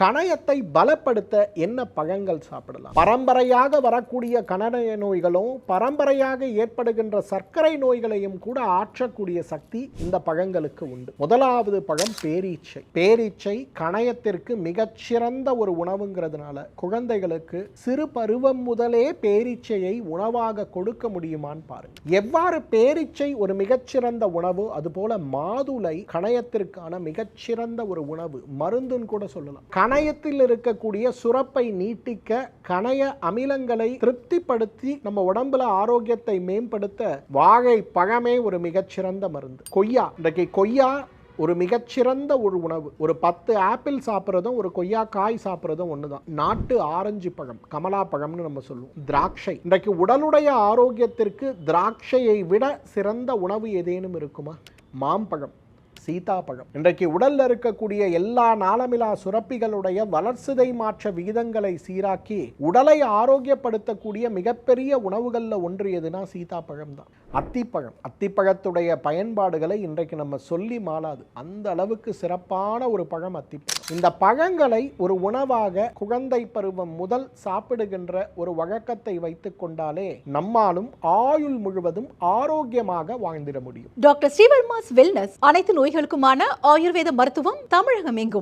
கணையத்தை பலப்படுத்த என்ன பழங்கள் சாப்பிடலாம்? பரம்பரையாக வரக்கூடிய கணய நோய்களும் பரம்பரையாக ஏற்படுகின்ற சர்க்கரை நோய்களையும் கூட ஆற்றக்கூடிய சக்தி இந்த பழங்களுக்கு உண்டு. முதலாவது பழம் பேரீச்சை. பேரீச்சை கணையத்திற்கு மிகச்சிறந்த ஒரு உணவுங்கிறதுனால குழந்தைகளுக்கு சிறு பருவம் முதலே பேரீச்சையை உணவாக கொடுக்க முடியுமான்னு பாருங்க. எவ்வாறு பேரீச்சை ஒரு மிகச்சிறந்த உணவு அதுபோல மாதுளை கணையத்திற்கான மிகச்சிறந்த ஒரு உணவு மருந்துன்னு கூட சொல்லலாம். கணையத்தில் இருக்கக்கூடிய சுரப்பை நீட்டிக்க கணைய அமிலங்களை திருப்திப்படுத்தி நம்ம உடம்புல ஆரோக்கியத்தை மேம்படுத்த வாழை பழமே ஒரு மிகச்சிறந்த மருந்து. கொய்யா இன்றைக்கு கொய்யா ஒரு மிகச்சிறந்த ஒரு உணவு. ஒரு பத்து ஆப்பிள் சாப்பிட்றதும் ஒரு கொய்யா காய் சாப்பிட்றதும் ஒன்று தான் நாட்டு ஆரஞ்சு பழம் கமலா பழம்னு நம்ம சொல்லுவோம். திராட்சை. இன்றைக்கு உடலுடைய ஆரோக்கியத்திற்கு திராட்சையை விட சிறந்த உணவு ஏதேனும் இருக்குமா? மாம்பழம். சீதாப்பழம். இன்றைக்கு உடல்ல இருக்கக்கூடிய எல்லா நாளமிலா சுரப்பிகளுடைய வளர்சிதை மாற்ற விகிதங்களை சீராக்கி உடலை ஆரோக்கியப்படுத்தக்கூடிய மிகப்பெரிய உணவுகளில் ஒன்று எதுனா சீதாப்பழம் தான். அத்திப்பழம். அத்திப்பழத்துடைய பயன்பாடுகளை இன்றைக்கு நம்ம சொல்லி மாளாது. அந்த அளவுக்கு சிறப்பான ஒரு பழம் அத்திப்பழம். இந்த பழங்களை ஒரு உணவாக குழந்தை பருவம் முதல் சாப்பிடுகின்ற ஒரு வழக்கத்தை வைத்துக் கொண்டாலே நம்மாலும் ஆயுள் முழுவதும் ஆரோக்கியமாக வாழ்ந்திட முடியும். டாக்டர் ஸ்ரீவர்மாஸ் வெல்னஸ் அனைத்து நோய்கள் நோயாளிகளுக்குமான ஆயுர்வேத மருத்துவம் தமிழகம் எங்கும்